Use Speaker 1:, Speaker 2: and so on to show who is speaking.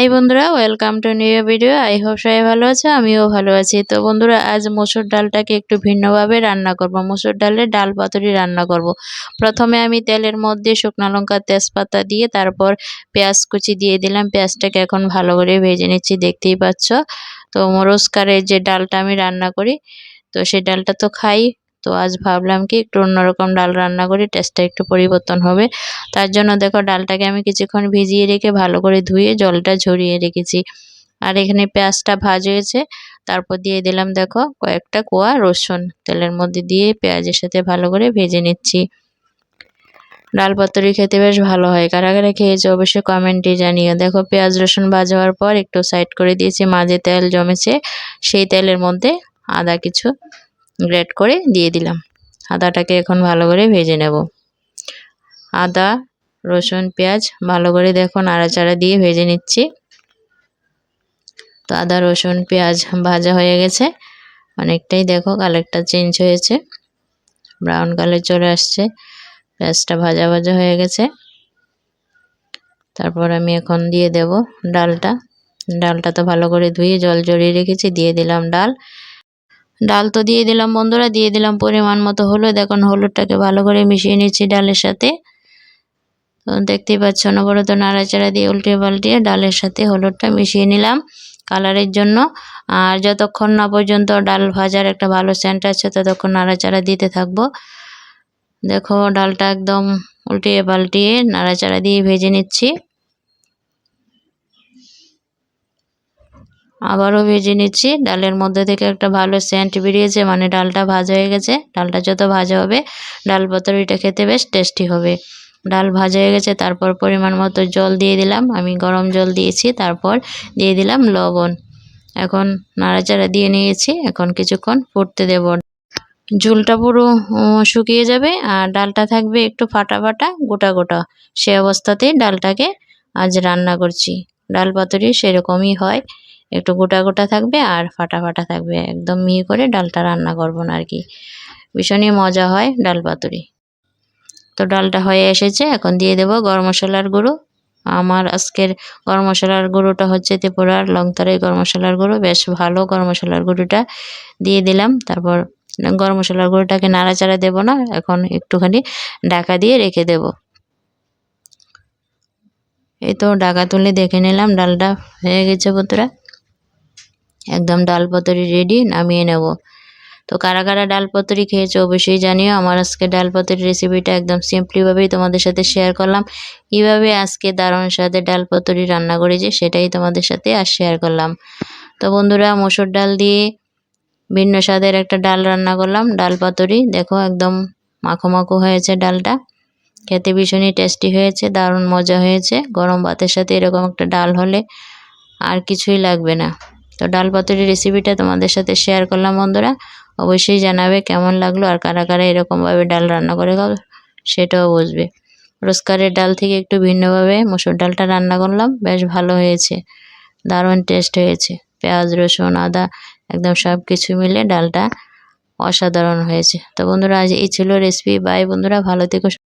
Speaker 1: High বন্ধুরা welcome to new video I hope সবাই ভালো আছে, আমিও ভালো আছি। তো বন্ধুরা, আজ মসুর ডালটাকে একটু ভিন্নভাবে রান্না করব। মসুর ডালের ডাল পাতুরি রান্না করব। প্রথমে আমি তেলের মধ্যে শুকনো লঙ্কা, তেজপাতা দিয়ে তারপর পেঁয়াজ কুচি দিয়ে দিলাম। পেঁয়াজটাকে এখন ভালো করে ভেজে নিচ্ছি, দেখতেই পাচ্ছ। তো মরস্কারের যে ডালটা আমি রান্না করি, তো সেই ডালটা তো খাই। তো আজ ভাবলাম কি একটু অন্যরকম ডাল রান্না করি টেস্টটা একটু পরিবর্তন হবে। তার জন্য দেখো ডালটাকে আমি কিছুক্ষণ ভিজিয়ে রেখে ভালো করে ধুয়ে জলটা ঝরিয়ে রেখেছি। আর এখানে পেঁয়াজটা ভাজ হয়েছে, তারপর দিয়ে দিলাম দেখো কয়েকটা কোয়া রসুন। তেলের মধ্যে দিয়ে পেঁয়াজের সাথে ভালো করে ভেজে নিচ্ছি। ডাল পাতুরি খেতে বেশ ভালো হয়, কারা কারা খেয়েছে অবশ্যই কমেন্টে জানিও। দেখো পেঁয়াজ রসুন ভাজা হওয়ার পর একটু সাইড করে দিয়েছি, মাঝে তেল জমেছে, সেই তেলের মধ্যে আদা কিছু গ্রেট করে দিয়ে দিলাম। আদাটাকে এখন ভালো করে ভেজে নেব। আদা, রসুন, পেঁয়াজ ভালো করে দেখো নাড়াচাড়া দিয়ে ভেজে নিচ্ছি। তো আদা, রসুন, পেঁয়াজ ভাজা হয়ে গেছে। অনেকটাই দেখো কালারটা চেঞ্জ হয়েছে। ব্রাউন কালার চলে আসছে। পেঁয়াজটা ভাজা ভাজা হয়ে গেছে। তারপর আমি এখন দিয়ে দেব ডালটা। ডালটা তো ভালো করে ধুয়ে জল জড়িয়ে রেখেছি, দিয়ে দিলাম ডাল। ডাল তো দিয়ে দিলাম বন্ধুরা, দিয়ে দিলাম পরিমাণ মতো হলুদ। এখন হলুদটাকে ভালো করে মিশিয়ে নিচ্ছি ডালের সাথে। তো দেখতেই পাচ্ছ তো নাড়াচাড়া দিয়ে উল্টে পাল্টিয়ে ডালের সাথে হলুদটা মিশিয়ে নিলাম কালারের জন্য। আর যতক্ষণ না পর্যন্ত ডাল ভাজার একটা ভালো সেন্ট আছে, ততক্ষণ নাড়াচাড়া দিতে থাকব। দেখো, ডালটা একদম উল্টিয়ে পাল্টিয়ে নাড়াচাড়া দিয়ে ভেজে নিচ্ছি। আবারও ভেজে নিচ্ছি। ডালের মধ্যে থেকে একটা ভালো সেন্ট বেরিয়েছে মানে ডালটা ভাজা হয়ে গেছে। ডালটা যত ভাজা হবে, ডাল পাতুরিটা খেতে বেশ টেস্টি হবে। ডাল ভাজা হয়ে গেছে, তারপর পরিমাণ মতো জল দিয়ে দিলাম। আমি গরম জল দিয়েছি, তারপর দিয়ে দিলাম লবণ। এখন নাড়াচাড়া দিয়ে নিয়েছি, এখন কিছুক্ষণ ফুটতে দেব। ঝুলটা পুরো শুকিয়ে যাবে আর ডালটা থাকবে একটু ফাটা ফাটা, গোটা গোটা। সে অবস্থাতেই ডালটাকে আজ রান্না করছি। ডাল পাতুরি সেরকমই হয়। একটু গোটা গোটা থাকবে আর ফাটা ফাটা থাকবে। একদম মিহি করে ডালটা রান্না করব না আর কি। ভীষণই মজা হয় ডাল পাতুরি। তো ডালটা হয়ে এসেছে, এখন দিয়ে দেব গরম মশলার গুঁড়ো। আমার আজকের গরম মশলার গুঁড়োটা হচ্ছে ত্রিপুরার লংতরাই গরম মশলার গুঁড়ো। বেশ ভালো গরম মশলার গুঁড়োটা দিয়ে দিলাম। তারপর গরম মশলার গুঁড়োটাকে নাড়াচাড়া দেব না, এখন একটুখানি ঢাকা দিয়ে রেখে দেব। এই তো ঢাকা তুলে দেখে নিলাম, ডালটা হয়ে গেছে বন্ধুরা। একদম ডাল পতরি রেডি নামিয়ে নেব। তো কারা কারা ডাল পতরি খেয়েছো অবশ্যই জানিও। আমার আজকে ডাল পতরি রেসিপিটা একদম সিম্পলিভাবেই তোমাদের সাথে শেয়ার করলাম। কীভাবে আজকে দারুণ সাথে ডাল পতরি রান্না করেছি সেটাই তোমাদের সাথে আর শেয়ার করলাম। তো বন্ধুরা, মসুর ডাল দিয়ে ভিন্ন স্বাদের একটা ডাল রান্না করলাম, ডাল পাতুরি। দেখো একদম মাখো মাখো হয়েছে ডালটা। খেতে ভীষণই টেস্টি হয়েছে, দারুণ মজা হয়েছে। গরম ভাতের সাথে এরকম একটা ডাল হলে আর কিছুই লাগবে না। তো ডাল পাতুরি রেসিপিটা তোমাদের সাথে শেয়ার করলাম, বন্ধুরা। অবশ্যই জানাবে কেমন লাগল আর কারা কারা এরকমভাবে ডাল রান্না করে খাও সেটাও বুঝবে। রোজকারের ডাল থেকে একটু ভিন্নভাবে মুসুর ডালটা রান্না করলাম, বেশ ভালো হয়েছে। দারুণ টেস্ট হয়েছে। পেঁয়াজ, রসুন, আদা, একদম সব কিছু মিলে ডালটা অসাধারণ হয়েছে। তো বন্ধুরা, আজ এই ছিল রেসিপি বাই বন্ধুরা। ভালো থেকো